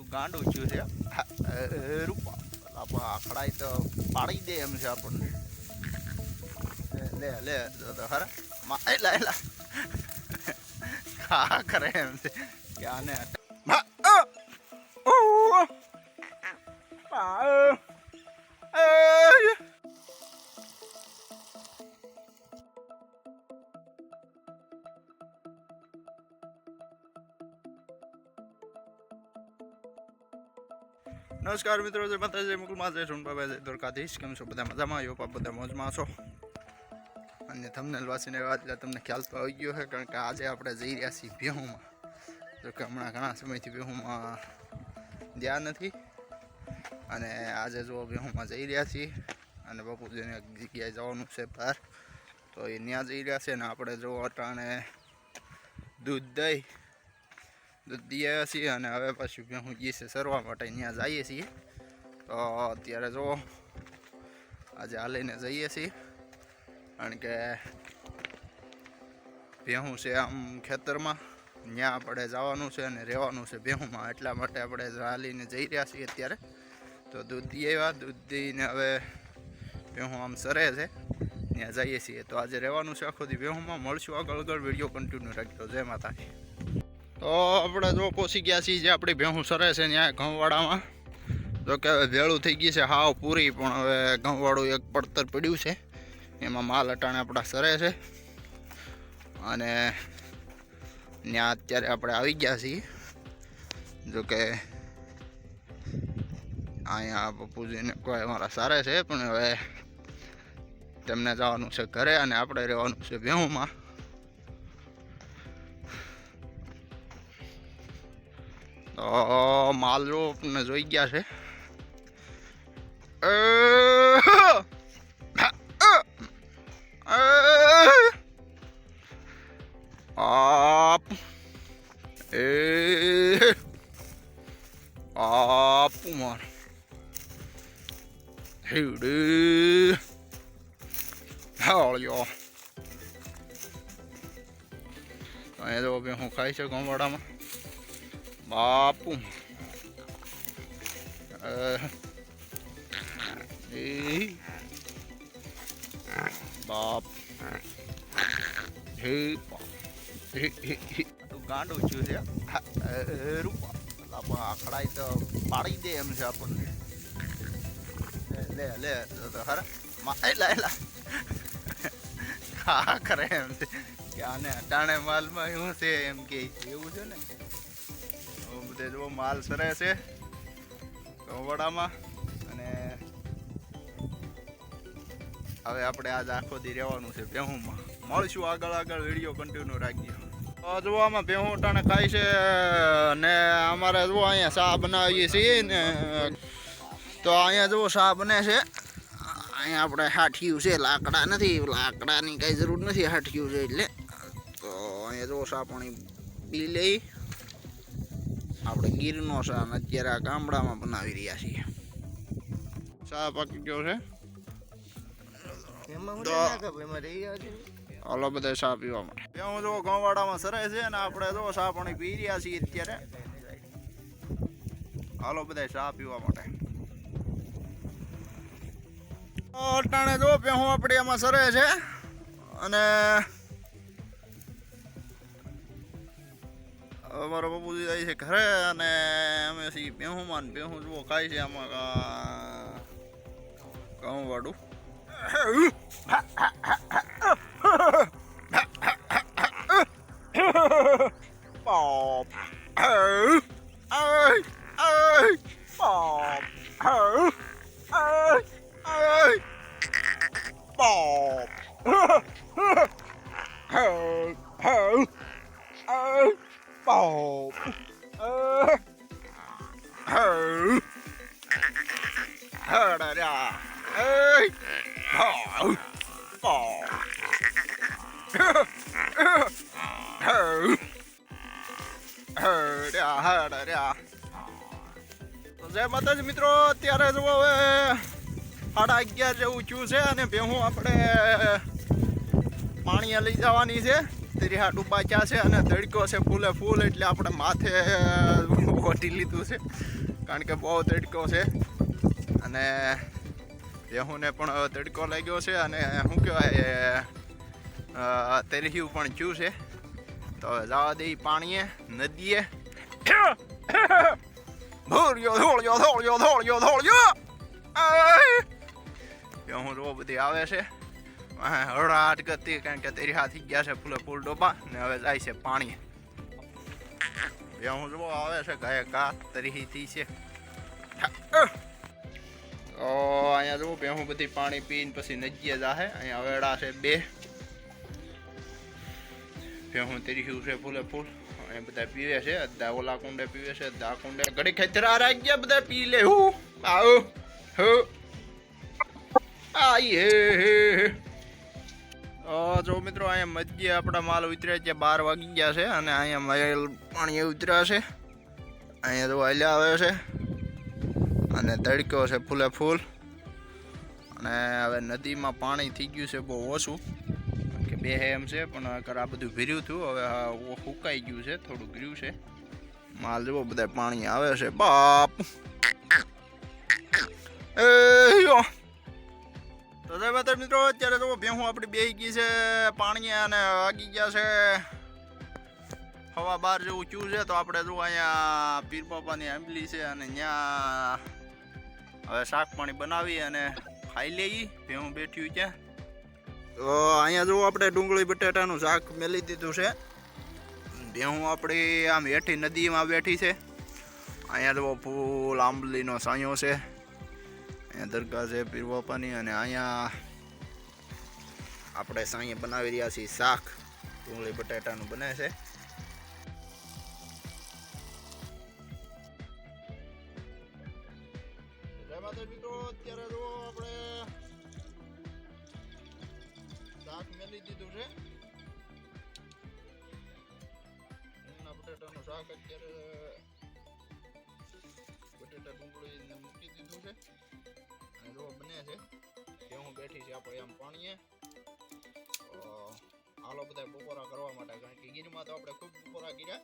તું ગાંડું છું. છે રૂપા. આખડાઈ તો પાડી દે એમ છે આપણને. લે લે માં એલા એલા ખા કરે એમ છે. કે આને નમસ્કાર મિત્રો, જય માતાજી મુકુલમાં જય સોનબાબા, જય દ્વારકાધીશ. કેમ છો બધા મજામાં? આવ્યો પાપ બધા મોજમાં છો. અને તમને વાંચીને એટલે તમને ખ્યાલ તો આવી ગયો છે કારણ કે આજે આપણે જઈ રહ્યા છીએ બેહુમાં. જો હમણાં ઘણા સમયથી બેહુમાં ગયા નથી. અને આજે જો બેહુમાં જઈ રહ્યા છીએ, અને બાપુજીને એક જગ્યાએ જવાનું છે બહાર, તો એ ત્યાં જઈ રહ્યા છે. ને આપણે જો અટાણે દૂધ દહીં દૂધ આવ્યા છીએ અને હવે પાછું ભેહું જઈએ છે, સરવા માટે ત્યાં જઈએ છીએ. તો અત્યારે જો આજે હાલીને જઈએ છીએ. કારણ કે ભેહું છે આમ ખેતરમાં. ત્યાં આપણે જવાનું છે અને રહેવાનું છે ભેહુંમાં. એટલા માટે આપણે હાલીને જઈ રહ્યા છીએ અત્યારે. તો દૂધી આવ્યા. દૂધીને હવે ભેહું આમ સરે છે. ત્યાં જઈએ છીએ. તો આજે રહેવાનું છે આખો દી ભેહુંમાં. મળશું આગળ. આગળ વીડિયો કન્ટિન્યુ રાખજો. જય માતાજી. તો આપણે જો પહોંચી ગયા છીએ જે આપણી ભેહું સરે છે ત્યાં ઘઉંવાડામાં. તો કે હવે ભેળું થઈ ગઈ છે, હાવ પૂરી, પણ હવે ઘઉંવાળું એક પડતર પડ્યું છે. એમાં માલ અટાણે આપણા સરે છે. અને ત્યાં અત્યારે આપણે આવી ગયા છીએ. જો કે અહીંયા પપ્પુજીને કોઈ અમારા સારા છે, પણ હવે તેમને જવાનું છે ઘરે અને આપણે રહેવાનું છે ભેહુંમાં. તો માલ જો આપણને જોઈ ગયા છે આપ એ આપ માર હેડે હાળ્યો અહીંયા જો હું ખાઈ છે ગોવાડામાં બાપુ. એ. બાપ. હે. બાપ. તું ગાંડું છું રૂપા. આખડાઈ તો પાડી દે એમ છે આપણને. લે, લે લે તો તો ખરા માં એલા એલા ખા કરે એમ છે. કે આને અટાણે માલમાં શું છે એમ કે એવું છે ને? બધે જો માલ સરે છે કવડામાં અને હવે આપણે આજ આખો દી રહેવાનું છે ભેહુંમાં. મળશું આગળ આગળ, વીડિયો કન્ટિન્યુ રાખીએ જુઓ, આમાં ભેહું ટાણે ખાય છે ને અમારે જુઓ, અહીંયા શાહ બનાવીએ છીએ ને, તો અહીંયા જુઓ, શાહ બને છે. અહીંયા આપણે હાઠિયું છે, લાકડા નથી, લાકડાની કાંઈ જરૂર નથી હાઠિયું છે એટલે. તો અહીંયા જુઓ શા પાણી પી લઈ. આપણે ગીરનો સા અને અત્યારે આ ગામડામાં બનાવી રહ્યા છીએ. શા પાકી ગયો છે. હાલો બધા સા પીવા માટે. હું જો ઘઉંવાડામાં સરે છે અને આપણે જો શા પાણી પી રહ્યા છીએ અત્યારે. હાલો બધા શા પીવા માટે. અટાણે જો હું આપણે એમાં સરે છે. અને અમારો બાપુજી જાય છે ઘરે અને અમે છીએ બેહુંમાં ને બેહું જુઓ ખાય છે આમાં ઘઉં વાળું Bob. હર્યા તો જય માતાજી મિત્રો, અત્યારે જો હવે સાડા અગિયાર જેવું ચૂ છે અને ભેહું આપણે પાણીએ લઈ જવાની છે. તેરી ડૂબા ક્યાં છે અને તડકો છે ફૂલે ફૂલ એટલે આપણે માથે ઓઢી લીધું છે. કારણ કે બહુ તડકો છે. અને ભેહુંને પણ તડકો લાગ્યો છે અને શું કહેવાય તેરિયું પણ ચૂ છે. તો હવે જવા દઈ પાણીએ, નદીએ. ધોળ્યો ધોળ્યો ધોળ્યો ધોળ્યો ધોળ્યો. હું રો બધી આવે છે. હળાટ કરતી કારણ કે તેરી હાથી ગયા છે ફૂલે ફૂલ ડોબા, ને હવે જાય છે પાણી હું જો આવે છે ગાય ગા તરીથી છે. અહીંયા અહીંયા જુઓ ભેહું બધી પાણી પીને પછી નજીએ જાહે. અહીંયા વેડા છે બે. ભેહું તરીહ્યું છે, ફૂલે ફૂલ. અહીંયા બધા પીવે છે, અડધા ઓલા કુંડે પીવે છે, અડધા કુંડે. ઘડી ખેતરા રાખ ગયા બધા પી લે. હું, આવો, હો. આઈ, હે હે હે. જો મિત્રો, અહીંયા મધ્ય આપણા માલ ઉતર્યા છે, બાર વાગી ગયા છે, અને અહીંયા માલ પાણી ઉતર્યા છે. અહીંયા તો હલ્યા આવે છે, અને તડક્યો છે ફૂલે ફૂલ. અને હવે નદીમાં પાણી થઈ ગયું છે, બહુ ઓછું. બે એમ છે, પણ આ બધું ભીર્યું હતું હવે સુકાઈ ગયું છે, થોડું ગર્યું છે. માલ જુઓ બધા પાણી આવે છે, બાપ! તો જય મિત્રો, અત્યારે તો ભેહું આપણી બેહી ગઈ છે પાણી અને વાગી ગયા છે. હવા બહાર જેવું ચૂ છે, તો આપણે જો અહીંયા પીર બાપાની આંબલી છે અને ત્યાં હવે શાક પાણી બનાવી અને ખાઈ લઈ. ભેહું બેઠ્યું છે તો અહીંયા જો આપણે ડુંગળી બટેટાનું શાક મેલી દીધું છે. ભેહું આપણી આમ હેઠી નદીમાં બેઠી છે. અહીંયા જો ફૂલ આંબલીનો સાંયો છે. અહીંયા દરગાહ છે પીર બાપાની અને અહીંયા આપણે સાંઈએ બનાવી રહ્યા છીએ શાક. ડુંગળી બટાટાનું બને છે. શાક અત્યારે, બટેટા ડુંગળી ને મૂકી દીધું છે. અને જો બને છે ભેહું બેઠી છે આપણે એમ પાણીએ. આલો બધા બપોરા કરવા માટે, કારણ કે ગીરમાં તો આપણે ખૂબ બપોરા કર્યા.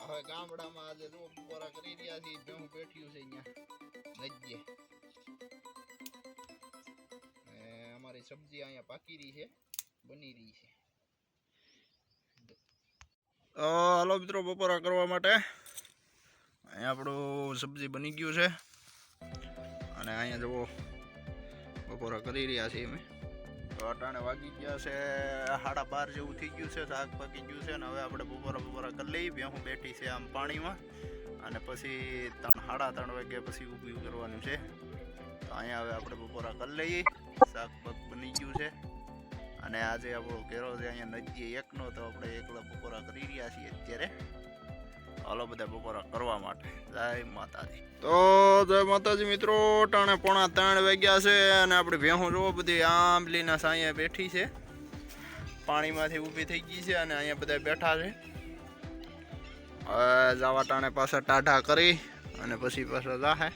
હવે ગામડામાં આજે જો બપોરા કરી રહ્યા છીએ ભેહું બેઠ્યું છે અહીંયા નજીએ અમારી સબ્જી અહીંયા પાકી રહી છે, બની રહી છે. તો હાલો મિત્રો, બપોરા કરવા માટે. અહીંયા આપણું સબ્જી બની ગયું છે. અને અહીંયા જવો બપોરા કરી રહ્યા છીએ અમે. તો અટાણે વાગી ગયા છે, સાડા બાર જેવું થઈ ગયું છે, શાક પાકી ગયું છે, અને હવે આપણે બપોરા બપોરા કરી લઈએ. ભેહું બેઠી છે આમ પાણીમાં. અને પછી ત્રણ, સાડા ત્રણ વાગ્યા પછી ઊભી કરવાનું છે. તો અહીંયા હવે આપણે બપોરા કરી લઈએ. શાક પાક બની ગયું છે. અને આજે આપણો ઘેરો છે અહીંયા નજીએ એકનો તો આપણે એકલા બપોરા કરી રહ્યા છીએ અત્યારે. હાલો બધા બપોરા કરવા માટે. જય માતાજી. તો જય માતાજી મિત્રો, ટાણે પોણા ત્રણ વાગ્યા છે અને આપણે ભેહું જોવો, બધી આંબલીના સાંયે બેઠી છે. પાણીમાંથી ઊભી થઈ ગઈ છે અને અહીંયા બધા બેઠા છે. જવા ટાણે પાછા ટાઢા કરી અને પછી પાછા જાહે.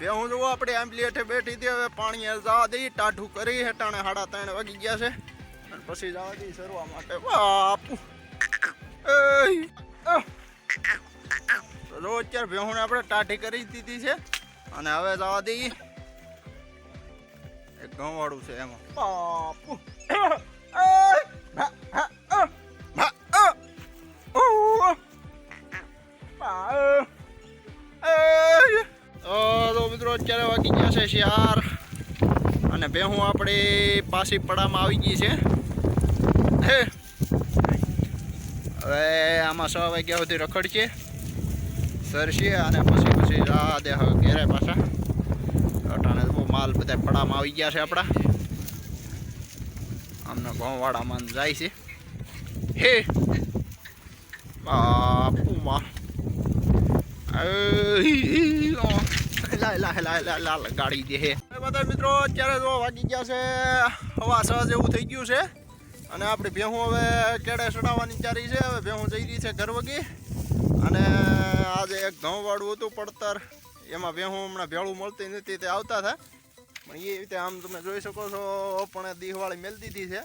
ભેહું જોવો, આપણે આંબલી હેઠે બેઠી હતી, હવે પાણી જવા દઈ, ટાઢું કરી હેટાણે સાડા ત્રણ વાગી ગયા છે. અને પછી જવા દઈ સરવા માટે. બાપુ! જો, અત્યારે ભેહુંને આપણે ટાઢી કરી દીધી છે. અને હવે જવા દઈએ એક ઘઉંવાળું છે એમાં. બાપુ! અત્યારે વાગી ગયા છે શિયાર અને ભેહું આપણી પાછી પડામાં આવી ગઈ છે. હે. હવે આમાં છ વાગ્યા સુધી રખડશે. સરશે અને પછી પછી રા દે હવે ઘેરે પાછા. અટાણે બહુ માલ બધા પડામાં આવી ગયા છે આપણા. અમને ઘઉંવાળામાં જાય છે. હે. બાપુમાં. લાય લાય લાય લાય લાય ગાડી દે હે. બધા મિત્રો, અત્યારે જો વાગી ગયા છે, હવા સહજ એવું થઈ ગયું છે. અને આપણી ભેહું હવે કેળે ચડાવવાની ચારી છે, હવે ભેહું જઈ રહી છે ઘર વગી. અને આજે એક ઘઉંવાળું હતું, પડતર. એમાં ભેહું હમણાં ભેળું મળતી નથી, તે આવતા હતા. પણ એ રીતે આમ તમે જોઈ શકો છો, પણ દિવાળી મેલ દીધી છે.